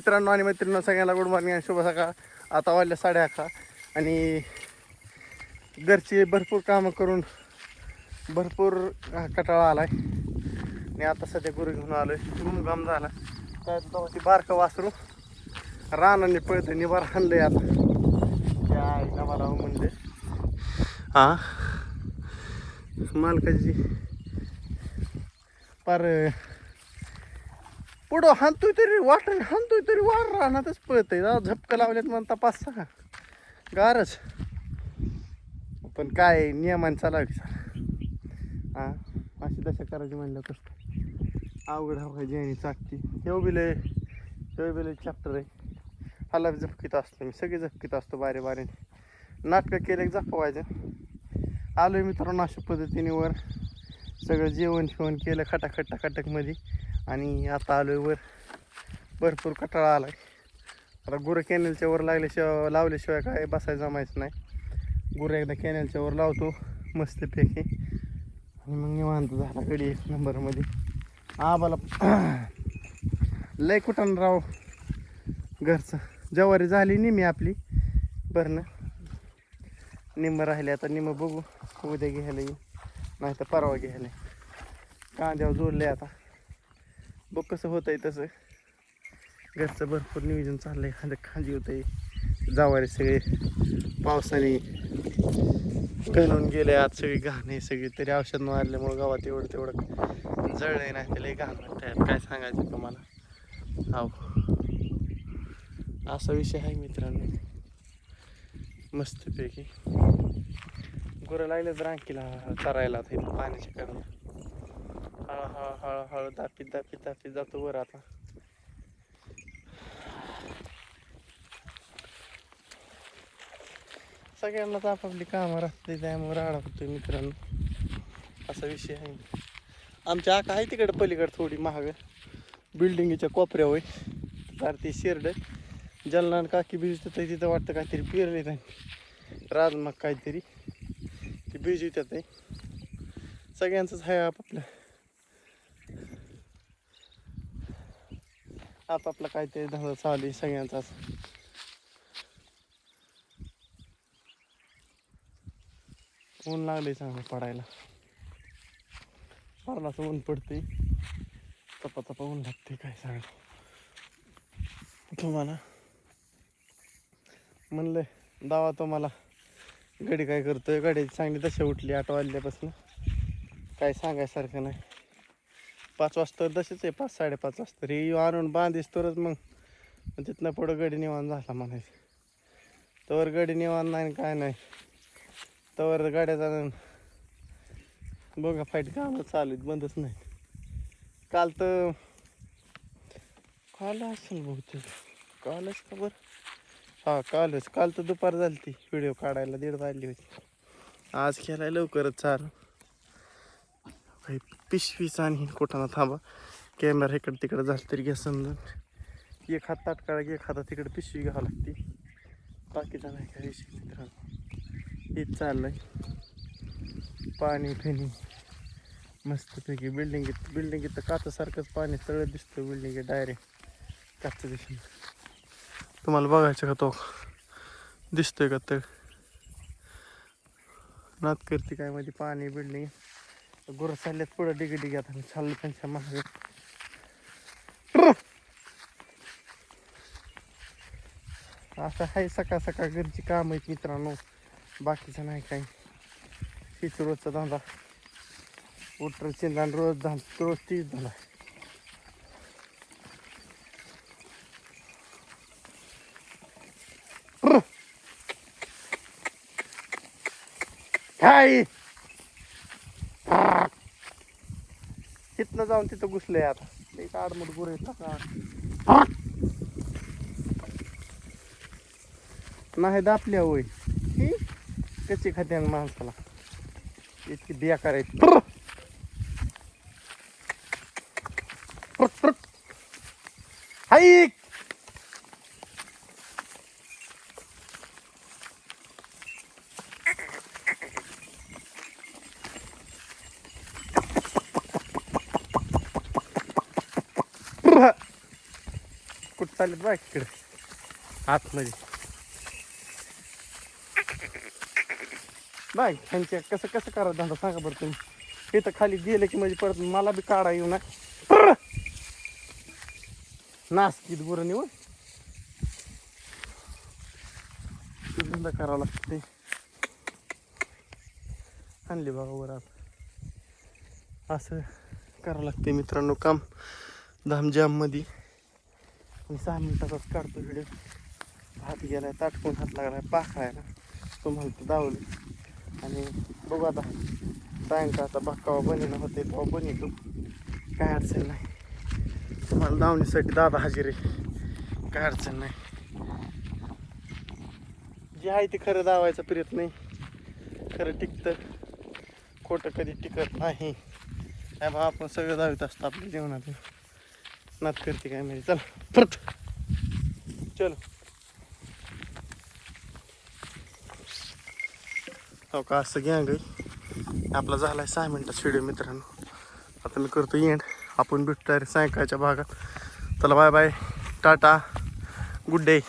मित्रांनो आणि मैत्रिणींना सगळ्यांना गुड मॉर्निंग आणि शुभ सकाळ. आता वाजल्या साडे अकरा. आणि घरची भरपूर कामं करून भरपूर कटाळा आहे आणि आता सध्या गुरु घेऊन आलोय. घुमघाम झाला. काय तेव्हा ती बारकं वासरू. रानाने पळतं आणलं आहे आता. त्या आईला मला हो म्हणले. हां? मालकाची पार पुढं हाणतोय तरी वाटण हाणतोय तरी वार राहणारच पळत आहे झपकं लावल्यात म्हणता पाच सहा गारच. पण काय नियमान चालावी सर हा अशी दशा करायची म्हणलं कसं आवड अवघड हवा जेणी चाकती. हे बिले हे बिले चॅप्टर आहे. हाला झपकीत असतो मी. सगळे झपकीत असतो बारे बारेने नाटकं केले की झपवायचं. आलोय मित्रांनो अशा पद्धतीने वर. सगळं जेवण शेवण केलं खटाखट टाकाटकमध्ये आणि आता आलोय वर. भरपूर कटाळा आलाय. आता गुरं कॅनेलच्या वर लागल्याशिवाय लावल्याशिवाय काय बसायला जमायचं नाही. गुरं एकदा कॅनेलच्या वर लावतो. मस्तपैकी. आणि मग निवांत झाला गडी एक नंबरमध्ये आबाला लय कुठं राव? घरचं. जवारी झाली निमी आपली. बरं ना. निम्म राहिले आता. निम्म बघू. उद्या घ्यायला येऊ नाही तर परवा घ्यायला कांद्यावर जोडले आता. बघ कसं होतंय तसं. घरचं भरपूर नियोजन चाललंय. खांद खांदी आहे जावारे सगळे पावसाने घालून गेले आज सगळी घाण आहे सगळी. तरी औषध मारल्यामुळं गावात एवढं तेवढं जळलंय नाही त्याला घाण वाटतंय. काय सांगायचं तुम्हाला? हो असा विषय आहे मित्रांनो. मस्तपैकी. गुरं लागलेच रांकीला चरायला आता इथं पाण्याच्या कारण. हळू हळू हळू हळू दापीत जातो वर आता. सगळ्यांनाच आपापली कामं राहते त्यामुळे राडा होतोय मित्रांनो. असा विषय आहे. आमच्या आका आहे तिकडे पलीकडे थोडी महाग बिल्डिंगच्या कोपऱ्यावर तर ती शेरड जलनान काकी बीज तर तिथं वाटतं काहीतरी पेरले त्यांनी राजमाग काहीतरी. ती बीज आहे. सगळ्यांचंच आहे आपापलं. आपापला काहीतरी धंदा चालू आहे सगळ्यांचाच ऊन लागले चांगलं पडायला. पारलाचं ऊन पडते तपा तपा ऊन लागते काय सांग. तुम्हाला? म्हणलं दावा तुम्हाला. गडी काय करतोय? गाडीची चांगली तशी उठली आठ वाजल्यापासून. काय सांगायसारखं नाही. पाच वाजता तसेच आहे पाच साडेपाच वाजता रे आणून बांधीस तरच मग. तिथनं पुढं गडी निवान झाला म्हणायचं. तवर गडी निवान नाही आणि काय नाही. तवर गाड्याचा बघा फाईट कामं चालू आहेत बंदच नाही काल तर काल असेल बहुतेक. कालच का बरं? हा कालच काल तर दुपार झाली ती व्हिडिओ काढायला दीड वाजली होती. आज खेळायला लवकरच चार काही पिशवीच आणि कोठाना थांबा. कॅमेरा इकडे तिकडे झालं तरी घ्या समजून एक हात ताटकाळा की एक हातात तिकडे पिशवी घ्यावं लागते. बाकीचा नाही काय विषय मित्रांनो हेच चाललंय. पाणी फेणी मस्तपैकी बिल्डिंग बिल्डिंग इथं काचासारखंच पाणी सगळं दिसतं बिल्डिंग डायरेक्ट काच दिसून तुम्हाला बघायचं का तो? दिसतोय का तळ? नात करते काय मध्ये पाणी बिल्डिंग गुरं चालल्यात पुढं डिगी डिगी आता मी चाललो त्यांच्या मागे. असं आहे सकाळ सकाळ घरची काम आहेत मित्रांनो. बाकीचं नाही काही. तीच रोजचा धंदा. उटर चिंदा रोज धंदा रोज तीच धंदा. काय? तिथनं जाऊन तिथं घुसलंय आता. ते आडमुट गुर का? नाही दापल्या होय. त्याची कच्ची खात्यान माणसाला? इतकी बिया करायची हाईक कुठं चाललेत बा इकडे. आतमध्ये. बाय ह्यांच्या कसं कसं करा धंदा सांगा बरं तुम्ही. इथं खाली गेलं की म्हणजे परत मला बी काढा येऊ ना नासकीत गुरं निवड. धंदा करावा लागते आणली बाबा वर आता असं करावं लागते मित्रांनो काम. धामजाममध्ये. आणि सहा मिनिटाचाच काढतो व्हिडिओ. हात गेलाय ताटकून हात लागलाय पाखळायला तुम्हाला तर दावलं आणि बघू आता सायंकाळ आता बाकावा बनीनं होते तेव्हा बनितो काय अडचण नाही. तुम्हाला दावणीसाठी दादा हजेर आहे. काय अडचण नाही. जे आहे ते खरं दावायचा प्रयत्न नाही खरं टिकतं. खोटं कधी टिकत नाही. बा आपण सगळं धावत असतं आपल्या जीवनात नात करते काय माहिती. चल परत. चल. हो का असं घ्या आहे. आपला झालाय सहा मिनटात व्हिडिओ मित्रांनो. आता मी करतो एंड आपण भेटतो सायंकाळच्या भागात. चला bye bye tata. Good day